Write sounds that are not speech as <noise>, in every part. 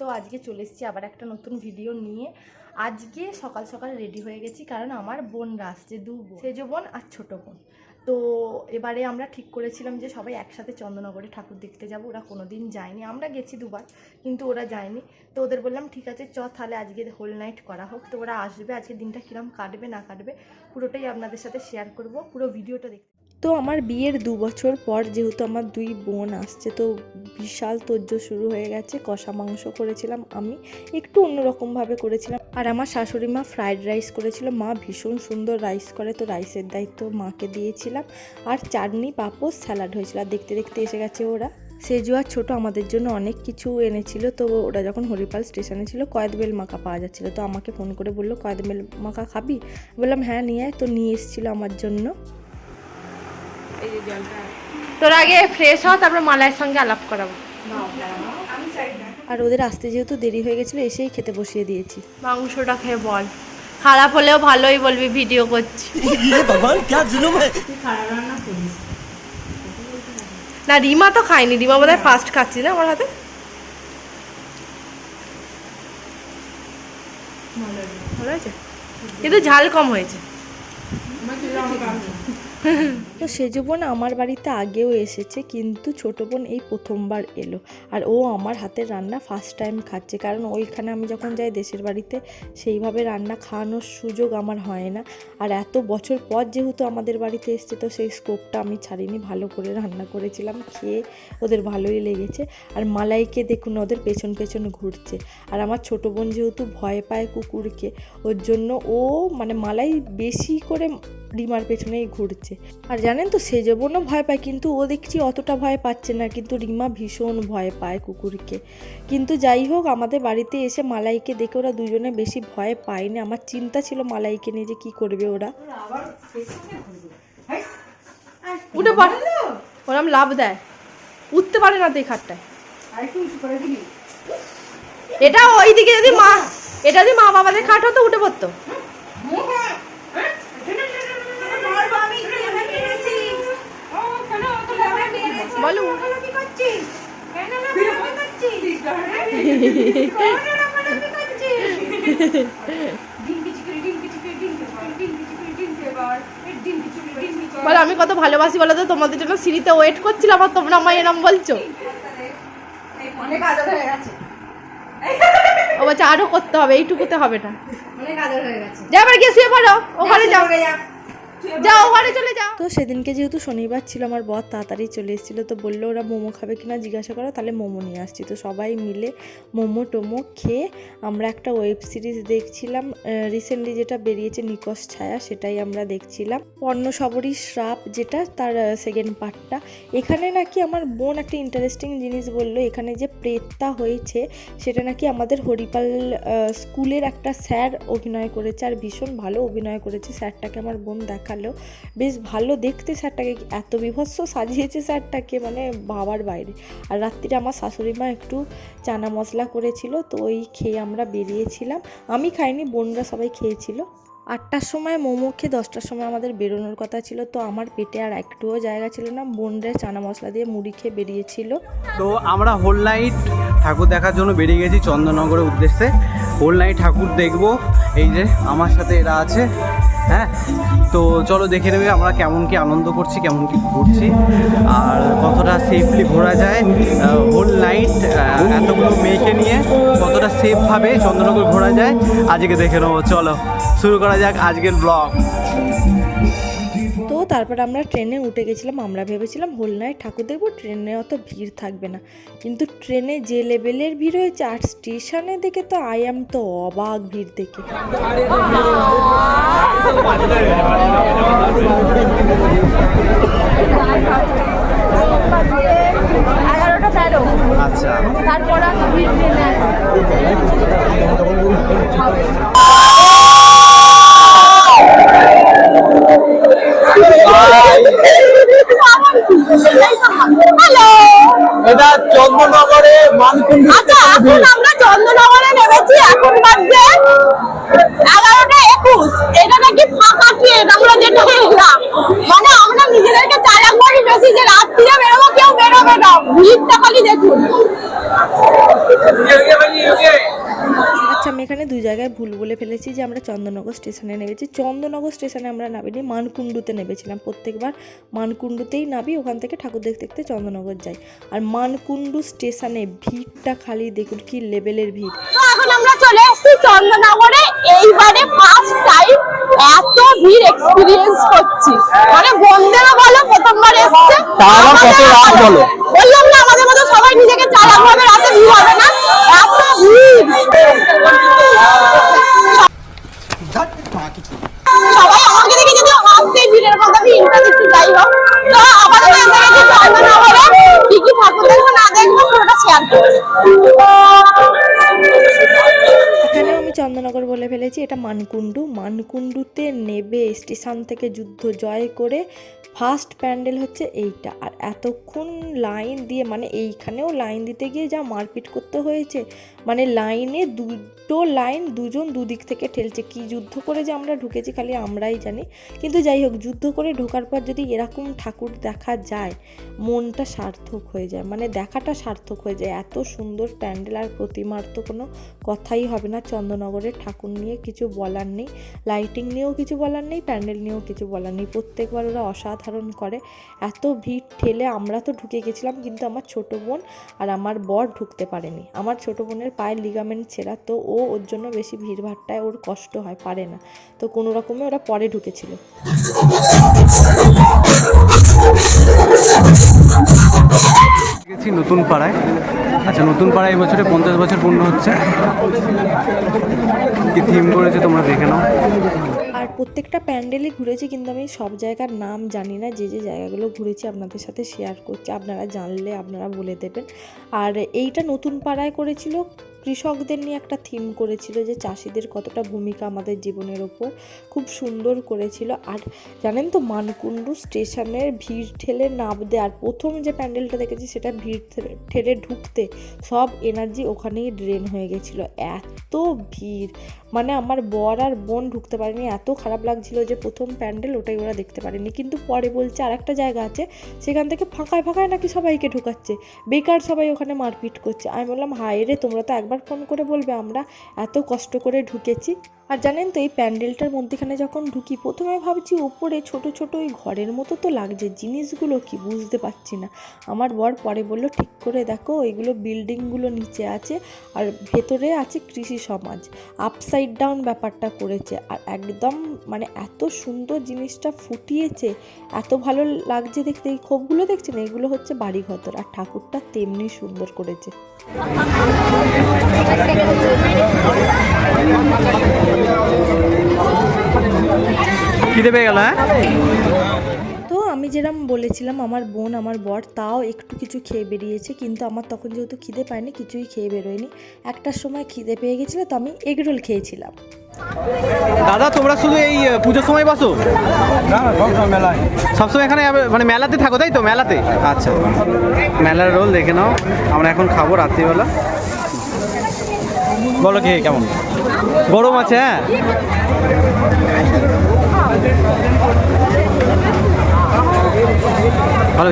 তো আজকে চলে এসেছি আবার একটা নতুন ভিডিও নিয়ে। আজকে সকাল সকাল রেডি হয়ে গেছি কারণ আমার বোনরা আসছে, দু সেজ বোন আর ছোট বোন। তো এবারে আমরা ঠিক করেছিলাম যে সবাই একসাথে চন্দননগরে ঠাকুর দেখতে যাব। ওরা কোনো দিন যায়নি, আমরা গেছি দুবার, কিন্তু ওরা যায়নি। তো ওদের বললাম, ঠিক আছে, চ, তাহলে আজকে হোল নাইট করা হোক। তো ওরা আসবে আজকে দিনটা কিরম কাটবে, না কাটবে, পুরোটাই আপনাদের সাথে শেয়ার করব। পুরো ভিডিওটা দেখতে তো আমার বিয়ের দু বছর পর যেহেতু আমার দুই বোন আসছে, তো বিশাল তোজ্জ শুরু হয়ে গেছে। কষা মাংস করেছিলাম আমি, একটু অন্যরকমভাবে করেছিলাম। আর আমার শাশুড়ি মা ফ্রাইড রাইস করেছিল। মা ভীষণ সুন্দর রাইস করে, তো রাইসের দায়িত্ব মাকে দিয়েছিলাম। আর চাটনি পাপোস স্যালাড হয়েছিল। আর দেখতে দেখতে এসে গেছে ওরা। সেজু আর ছোটো আমাদের জন্য অনেক কিছু এনেছিল। তো ওরা যখন হরিপাল স্টেশনে ছিল কয়েদবেল মাখা পাওয়া যাচ্ছিল। তো আমাকে ফোন করে বলল কয়েদবেল মাখা খাবি? বললাম হ্যাঁ নিয়ে আয়। তো নিয়ে এসেছিল আমার জন্য। তোর আগে ফ্রেশ হ তারপরে মালাইয়ের সঙ্গে আলাপ করাবো। আর ওদের আসতে যেহেতু দেরি হয়ে গেছিল এসেই খেতে বসিয়ে দিয়েছি। মাংসটা খেয়ে বল। খারাপ হলেও ভালোই বলবি ভিডিও করছি। না রিমা তো খাইনি রিমা বোধ হয় ফার্স্ট খাচ্ছি না আমার হাতে। ভালো হয়েছে। কিন্তু ঝাল কম হয়েছে। তো সেজো বোন আমার বাড়িতে আগেও এসেছে, কিন্তু ছোটো বোন এই প্রথমবার এলো। আর ও আমার হাতের রান্না ফার্স্ট টাইম খাচ্ছে, কারণ ওইখানে আমি যখন যাই দেশের বাড়িতে, সেইভাবে রান্না খাওয়ানোর সুযোগ আমার হয় না। আর এত বছর পর যেহেতু আমাদের বাড়িতে এসছে, তো সেই স্কোপটা আমি ছাড়িনি, ভালো করে রান্না করেছিলাম, খেয়ে ওদের ভালোই লেগেছে। আর মালাইকে দেখুন, ওদের পেছন পেছন ঘুরছে। আর আমার ছোটো বোন যেহেতু ভয় পায় কুকুরকে, ওর জন্য ও মানে মালাই বেশি করে রিমার পেছনেই ঘুরছে। আর জানেন তো সেজো বোনও ভয় পায়, কিন্তু ও দেখছি অতটা ভয় পাচ্ছে না, কিন্তু রিমা ভীষণ ভয় পায় কুকুরকে। কিন্তু যাই হোক, আমাদের বাড়িতে এসে মালাইকে দেখে ওরা দুজনে বেশি ভয় পায়নি। আমার চিন্তা ছিল মালাইকে নিয়ে যে কী করবে ওরা। উঠে পড়। ওরম লাভ দেয়। উঠতে পারে না তো এই খাটটায়। এটা ওইদিকে যদি মা এটা যদি মা বাবাদের খাট হতো, উঠে পড়তো। বলো। <laughs> বলো আমি কত ভালোবাসি বলো তো? তোমাদের জন্য সিঁড়িতে ওয়েট করছিলাম আর তোমরা আমায় এরম বলছো। হয়ে ও বলছে আরও করতে হবে এইটুকুতে হবে না। অনেক আদর হয়ে যা এবার গিয়ে শুয়ে পড়ো ওখানে যাও। চলে যা। যাও চলে যাও। তো সেদিনকে যেহেতু শনিবার ছিল, আমার বর তাড়াতাড়ি চলে এসেছিল, তো বলল ওরা মোমো খাবে কিনা জিজ্ঞাসা করো, তাহলে মোমো নিয়ে আসছি। তো সবাই মিলে মোমো টোমো খেয়ে আমরা একটা ওয়েব সিরিজ দেখছিলাম রিসেন্টলি যেটা বেরিয়েছে নিকশ ছায়া, সেটাই আমরা দেখছিলাম। পর্ণসবরী শ্রাপ যেটা, তার সেকেন্ড পার্টটা এখানে নাকি আমার বোন একটা ইন্টারেস্টিং জিনিস বলল, এখানে যে প্রেতটা হয়েছে, সেটা নাকি আমাদের হরিপাল স্কুলের একটা স্যার অভিনয় করেছে, আর ভীষণ ভালো অভিনয় করেছে। স্যারটাকে আমার বোন দেখাল। বেশ ভালো দেখতে স্যারটাকে, এত বিভৎস সাজিয়েছে স্যারটাকে মানে বাবার বাইরে। আর রাত্রিরে আমার শাশুড়ি মা একটু চানা মশলা করেছিল, তো ওই খেয়ে আমরা বেরিয়েছিলাম। আমি খাইনি, বোনরা সবাই খেয়েছিল। আটটার সময় মোমো খেয়ে দশটার সময় আমাদের বেরোনোর কথা ছিল, তো আমার পেটে আর একটুও জায়গা ছিল না। বোনরা চানা মশলা দিয়ে মুড়ি খেয়ে বেরিয়েছিল। তো আমরা হোল নাইট ঠাকুর দেখার জন্য বেরিয়ে গেছি চন্দননগরের উদ্দেশ্যে। হোল নাইট ঠাকুর দেখব। এই যে আমার সাথে এরা আছে। হ্যাঁ? তো চলো দেখে নেবে আমরা কেমন কি আনন্দ করছি, কেমন কি ঘুরছি। আর কতটা সেফলি ঘোরা যায় হোল নাইট এতগুলো মেয়েকে নিয়ে কতটা সেফভাবে চন্দ্রনগর ঘোরা যায়, আজকে দেখে নেব। চলো, শুরু করা যাক আজকের ব্লগ তারপর আমরা ট্রেনে উঠে গেছিলাম আমরা ভেবেছিলাম হোল নাইট ঠাকুর দেখব ট্রেনে অত ভিড় থাকবে না। কিন্তু ট্রেনে যে লেভেলের ভিড় হয়েছে আর স্টেশনে দেখে তো আই এম তো অবাক ভিড় দেখে। এগারোটা তেরো আচ্ছা। তারপর ভিড় ট্রেনে এটা চন্দ্রনগরে মানকুণ্ডু আচ্ছা এখন আমরা চন্দ্রনগরে নেমেছি এখন বাজছে এগারোটা একুশ। এটা নাকি ফাঁকা ট্রেন আমরা যেটা এলাম মানে আমরা নিজেদেরকে চালাক করি বেশি যে রাত্রিরে বেরোবো কেউ বেরোবে না। ভিড়টা খালি দেখুন। আমি এখানে দুই জায়গায় ভুল বলে ফেলেছি যে আমরা চন্দননগর স্টেশনে নেমেছি। চন্দননগর স্টেশনে আমরা নামিনি মানকুণ্ডুতে নেমেছিলাম। প্রত্যেকবার মানকুণ্ডুতেই নামি ওখান থেকে ঠাকুর দেখতে দেখতে চন্দননগর যাই। আর মানকুণ্ডু স্টেশনে ভিড়টা খালি দেখুন কি লেভেলের ভিড়। এখন আমরা চলে এসেছি চন্দননগরে। এইবারে ফার্স্ট টাইম এত ভিড় এক্সপিরিয়েন্স করছি। মানে বন্ধেরা বলো প্রথমবার এসছে। তা আবার কত রাত বলো? বললাম না আমাদের স্টেশন থেকে যুদ্ধ জয় করে ফার্স্ট প্যান্ডেল হচ্ছে এইটা। আর এতক্ষণ লাইন দিয়ে মানে এইখানেও লাইন দিতে গিয়ে যা মারপিট করতে হয়েছে মানে লাইনে দুটো লাইন দুজন দুদিক থেকে ঠেলছে। কি যুদ্ধ করে যে আমরা ঢুকেছি খালি আমরাই জানি। কিন্তু যাই হোক, যুদ্ধ করে ঢোকার পর যদি এরকম ঠাকুর দেখা যায়, মনটা সার্থক হয়ে যায় মানে দেখাটা সার্থক হয়ে যায়। এত সুন্দর প্যান্ডেল, আর প্রতিমার তো কোনো কথাই হবে না। চন্দ্রনগরের ঠাকুর নিয়ে কিছু বলার নেই। লাইটিং নিয়েও কিছু বলার নেই, প্যান্ডেল নিয়েও কিছু বলার নেই। প্রত্যেকবার ওরা অসাধারণ করে। এত ভিড় ঠেলে আমরা তো ঢুকে গেছিলাম, কিন্তু আমার ছোট বোন আর আমার বর ঢুকতে পারেনি। আমার ছোট বোনের পায়ের লিগামেন্ট ছেঁড়া, তো ও ওর জন্য বেশি ভিড় ভাড়টায় ওর কষ্ট হয়, পারে না। তো কোনো রকমে ওরা পরে ঢুকেছিল। নতুন পাড়ায়। আচ্ছা নতুন পাড়ায় এই বছরে পঞ্চাশ বছর পূর্ণ হচ্ছে। কি থিম করেছে, তোমরা দেখে নাও। আর প্রত্যেকটা প্যান্ডেলই ঘুরেছি, কিন্তু আমি সব জায়গার নাম জানি না, যে যে জায়গাগুলো ঘুরেছি আপনাদের সাথে শেয়ার করছি, আপনারা জানলে আপনারা বলে দেবেন। আর এইটা নতুন পাড়ায় করেছিল কৃষকদের নিয়ে একটা থিম করেছিল যে চাষিদের কতটা ভূমিকা আমাদের জীবনের ওপর খুব সুন্দর করেছিল। আর জানেন তো মানকুণ্ডু স্টেশনের ভিড় ঠেলে নামতে আর প্রথম যে প্যান্ডেলটা দেখেছি সেটা ভিড় ঠেলে- ঢুকতে সব এনার্জি ওখানেই ড্রেন হয়ে গেছিল। এত ভিড়! মানে আমার বর আর বোন ঢুকতে পারেনি, এত খারাপ লাগছিল যে প্রথম প্যান্ডেল ওটাই ওরা দেখতে পারেনি। কিন্তু পরে বলছে আর একটা জায়গা আছে, সেখান থেকে ফাঁকায় ফাঁকায় নাকি সবাইকে ঢুকাচ্ছে। বেকার সবাই ওখানে মারপিট করছে। আমি বললাম, হায় রে, তোমরা তো একবার ফোন করে বলবে আমরা এত কষ্ট করে ঢুকেছি। আর জানেন তো, এই প্যান্ডেলটার মধ্যেখানে যখন ঢুকি, প্রথমে ভাবছি ওপরে ছোট ছোট ওই ঘরের মতো তো লাগছে, জিনিসগুলো কি বুঝতে পারছি না। আমার বর পরে বলল, ঠিক করে দেখো, এগুলো বিল্ডিংগুলো নিচে আছে আর ভেতরে আছে কৃষি সমাজ। আপসাইড ডাউন ব্যাপারটা করেছে আর একদম মানে এত সুন্দর জিনিসটা ফুটিয়েছে, এত ভালো লাগছে দেখতে। এই খোপগুলো দেখছেন? এগুলো হচ্ছে বাড়ি ঘর আর ঠাকুরটা তেমনি সুন্দর করেছে। খিদে পেয়ে গেল হ্যাঁ? তো আমি যেরকম বলেছিলাম আমার বোন আমার বর তাও একটু কিছু খেয়ে বেরিয়েছে কিন্তু আমার তখন যেহেতু খিদে পায়নি কিছুই খেয়ে বেরোয়নি। একটার সময় খিদে পেয়ে গেছিল তো আমি এগরোল খেয়েছিলাম। দাদা তোমরা শুধু এই পুজোর সময় বসো? মেলায়। সবসময় এখানে মানে মেলাতে থাকো তাই তো? মেলাতে? আচ্ছা। মেলার রোল দেখে নাও আমরা এখন খাব রাত্রিবেলা। বলো কে কেমন? গরম আছে হ্যাঁ? ভালো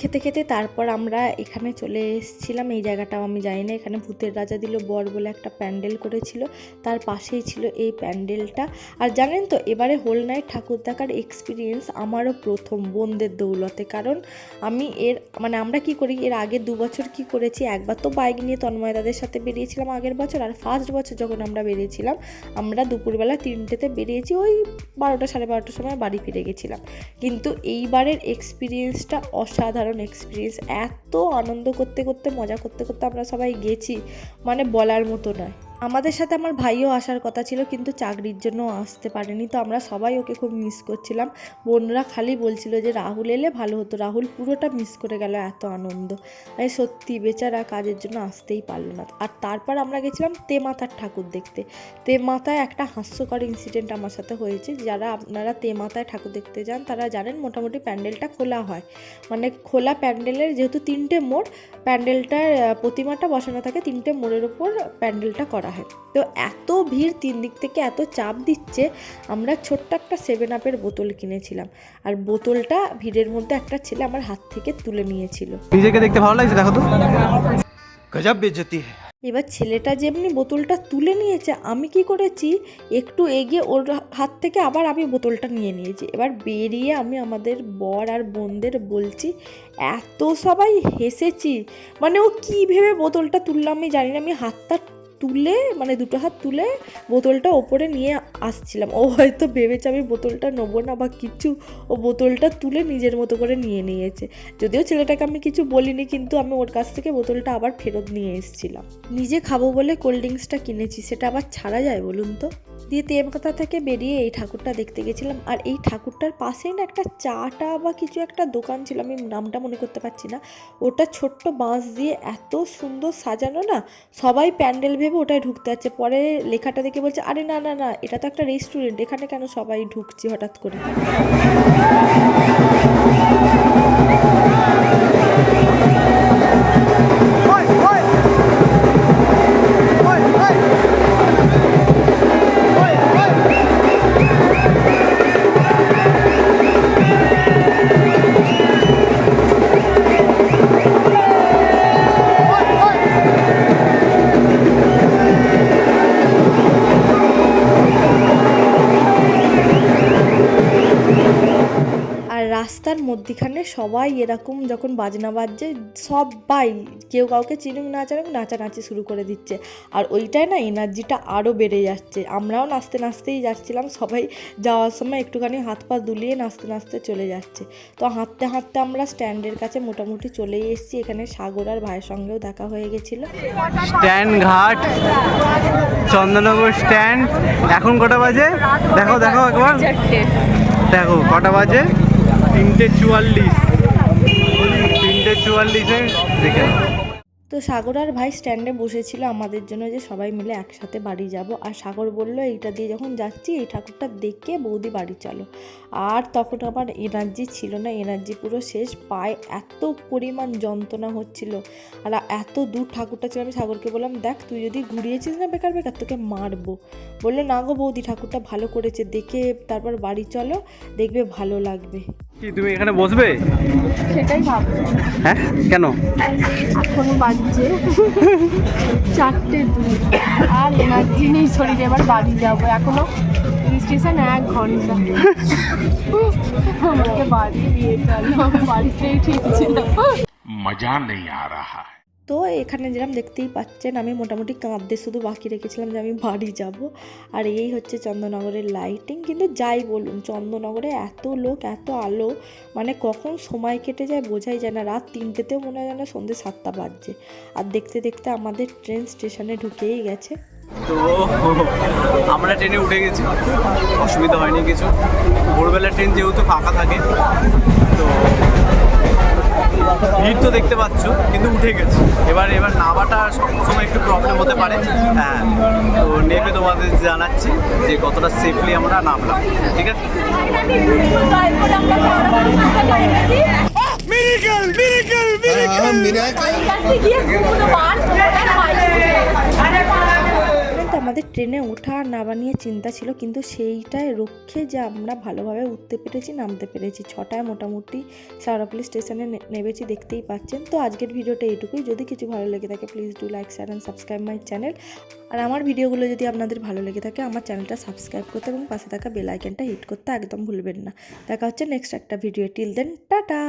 খেতে খেতে তারপর আমরা এখানে চলে এসেছিলাম। এই জায়গাটাও আমি জানি না এখানে ভূতের রাজা দিল বর বলে একটা প্যান্ডেল করেছিল। তার পাশেই ছিল এই প্যান্ডেলটা। আর জানেন তো, এবারে হোল নাইট ঠাকুর দেখার এক্সপিরিয়েন্স আমারও প্রথম বোনদের দৌলতে। কারণ আমি এর মানে আমরা কি করি, এর আগে দু বছর কি করেছি, একবার তো বাইক নিয়ে তন্ময় দাদের সাথে বেরিয়েছিলাম আগের বছর, আর ফার্স্ট বছর যখন আমরা বেরিয়েছিলাম, আমরা দুপুরবেলা তিনটেতে বেরিয়েছি, ওই বারোটা সাড়ে বারোটার সময় বাড়ি ফিরে গেছিলাম। কিন্তু এইবারের এক্সপিরিয়েন্সটা অসাধারণ এক্সপিরিয়েন্স এত আনন্দ করতে করতে, মজা করতে করতে আমরা সবাই গেছি মানে বলার মতো নয়। আমাদের সাথে আমার ভাইও আসার কথা ছিল, কিন্তু চাকরির জন্য আসতে পারেনি। তো আমরা সবাই ওকে খুব মিস করছিলাম। বোনরা খালি বলছিল যে, রাহুল এলে ভালো হতো। রাহুল পুরোটা মিস করে গেল এত আনন্দ। তাই সত্যি বেচারা কাজের জন্য আসতেই পারল না। আর তারপর আমরা গেছিলাম তেমাতার ঠাকুর দেখতে। তেমাতায় একটা হাস্যকর ইনসিডেন্ট আমার সাথে হয়েছে। যারা আপনারা তেমাতায় ঠাকুর দেখতে যান, তারা জানেন মোটামুটি প্যান্ডেলটা খোলা হয়। মানে খোলা প্যান্ডেলের যেহেতু তিনটে মোড়, প্যান্ডেলটার প্রতিমাটা বসানো থাকে, তিনটে মোড়ের ওপর প্যান্ডেলটা করা করা হয় তো এত ভিড় তিন দিক থেকে এত চাপ দিচ্ছে আমরা ছোট্ট একটা সেভেন আপের বোতল কিনেছিলাম। আর বোতলটা ভিড়ের মধ্যে একটা ছেলে আমার হাত থেকে তুলে নিয়েছিল। নিজেকে দেখতে ভালো লাগছে দেখো তো। গজব বেজতি এবার ছেলেটা যেমনি বোতলটা তুলে নিয়েছে আমি কি করেছি? একটু এগিয়ে ওর হাত থেকে আবার আমি বোতলটা নিয়ে নিয়েছি। এবার বেরিয়ে আমি আমাদের বর আর বোনদের বলছি এত সবাই হেসেছি। মানে ও কি ভেবে বোতলটা তুললাম আমি জানি না আমি হাতটা তুলে মানে দুটো হাত তুলে বোতলটা ওপরে নিয়ে আসছিলাম। ও হয়তো ভেবেছে আমি বোতলটা নেব না বা কিছু, ও বোতলটা তুলে নিজের মতো করে নিয়ে নিয়েছে। যদিও ছেলেটাকে আমি কিছু বলিনি, কিন্তু আমি ওর কাছ থেকে বোতলটা আবার ফেরত নিয়ে এসেছিলাম। নিজে খাব বলে কোল্ড ড্রিঙ্কসটা কিনেছি, সেটা আবার ছাড়া যায় বলুন তো? দিয়ে তেমকথা থেকে বেরিয়ে এই ঠাকুরটা দেখতে গেছিলাম। আর এই ঠাকুরটার পাশেই না একটা চাটা বা কিছু একটা দোকান ছিল, আমি নামটা মনে করতে পারছি না। ওটা ছোট্ট বাঁশ দিয়ে এত সুন্দর সাজানো না, সবাই প্যান্ডেল ভেবে ওটায় ঢুকতে যাচ্ছে। পরে লেখাটা দেখে বলছে, আরে না না না, এটা তো একটা রেস্টুরেন্ট এখানে কেন সবাই ঢুকছে হঠাৎ করে? সবাই এরকম যখন বাজনা বাজছে, সবাই কেউ কাউকে চিনুক না জানুক নাচানাচি শুরু করে দিচ্ছে। আর ওইটাই না এনার্জিটা আরও বেড়ে যাচ্ছে। আমরাও নাচতে নাচতেই যাচ্ছিলাম, সবাই যাওয়ার সময় একটুখানি হাত পা দুলিয়ে নাচতে নাচতে চলে যাচ্ছে। তো হাঁটতে হাঁটতে আমরা স্ট্যান্ডের কাছে মোটামুটি চলেই এসেছি, এখানে সাগর আর ভাইয়ের সঙ্গেও দেখা হয়ে গেছিল। স্ট্যান্ড ঘাট, চন্দননগর স্ট্যান্ড। এখন কটা বাজে? দেখো দেখো একবার। দেখো, কটা বাজে? তিনটে চুয়াল্লিশ। চুয়াল্লিশে দেখে তো সাগর আর ভাই স্ট্যান্ডে বসেছিল আমাদের জন্য যে সবাই মিলে একসাথে বাড়ি যাব। আর সাগর বলল, এইটা দিয়ে যখন যাচ্ছি, এই ঠাকুরটা দেখে বৌদি বাড়ি চলো। আর তখন আমার এনার্জি ছিল না, এনার্জি পুরো শেষ। পায়ে এত পরিমাণ যন্ত্রণা হচ্ছিল। আর এত দূর ঠাকুরটা ছিল, আমি সাগরকে বললাম, দেখ, তুই যদি ঘুরিয়েছিস না বেকার বেকার, তোকে মারবো। বলল, না গো বৌদি, ঠাকুরটা ভালো করেছে, দেখে তারপর বাড়ি চলো, দেখবে ভালো লাগবে। কি তুমি এখানে বসবে? সেটাই ভাবছি। হ্যাঁ? কেন? এখন বাজছে। চারটে দুই আর এনার্জি নেই শরীরে এবার বাড়ি যাব। এখনও স্টেশন এক ঘণ্টা। আমাকে বাড়ি দিয়ে গেল বাড়িতেই ঠিক ছিল। মজা নেই আ রাহা। তো এখানে যেরকম দেখতেই পাচ্ছেন, আমি মোটামুটি কাঁদতে শুধু বাকি রেখেছিলাম যে আমি বাড়ি যাব। আর এই হচ্ছে চন্দননগরের লাইটিং কিন্তু যাই বলুন, চন্দননগরে এত লোক, এত আলো মানে কখন সময় কেটে যায় বোঝাই যায় না। রাত তিনটেতেও মনে হয় যেন সন্ধ্যে সাতটা বাজছে। আর দেখতে দেখতে আমাদের ট্রেন স্টেশনে ঢুকেই গেছে। তো আমরা ট্রেনে উঠে গেছি। অসুবিধা হয়নি কিছু। ভোরবেলা ট্রেন যেহেতু ফাঁকা থাকে, তো ভিড় তো দেখতে পাচ্ছ কিন্তু উঠে গেছে। এবার এবার নামাটা সবসময় একটু প্রবলেম হতে পারে। হ্যাঁ তো নেমে তোমাদের জানাচ্ছি যে কতটা সেফলি আমরা নামলাম। ঠিক আছে? তো আমাদের ট্রেনে ওঠা নামা নিয়ে চিন্তা ছিল, কিন্তু সেইটায় রক্ষে যে আমরা ভালোভাবে উঠতে পেরেছি, নামতে পেরেছি। ছটায় মোটামুটি সারাপল্লি স্টেশনে নেমেছি, দেখতেই পাচ্ছেন। তো আজকের ভিডিওটা এইটুকুই। যদি কিছু ভালো লেগে থাকে please do like share and subscribe my channel আর আমার ভিডিওগুলো যদি আপনাদের ভালো লেগে থাকে, আমার চ্যানেলটা সাবস্ক্রাইব করতে এবং পাশে থাকা বেল আইকনটা হিট করতে একদম ভুলবেন না। দেখা হচ্ছে নেক্সট একটা ভিডিও টিল দেন টাটা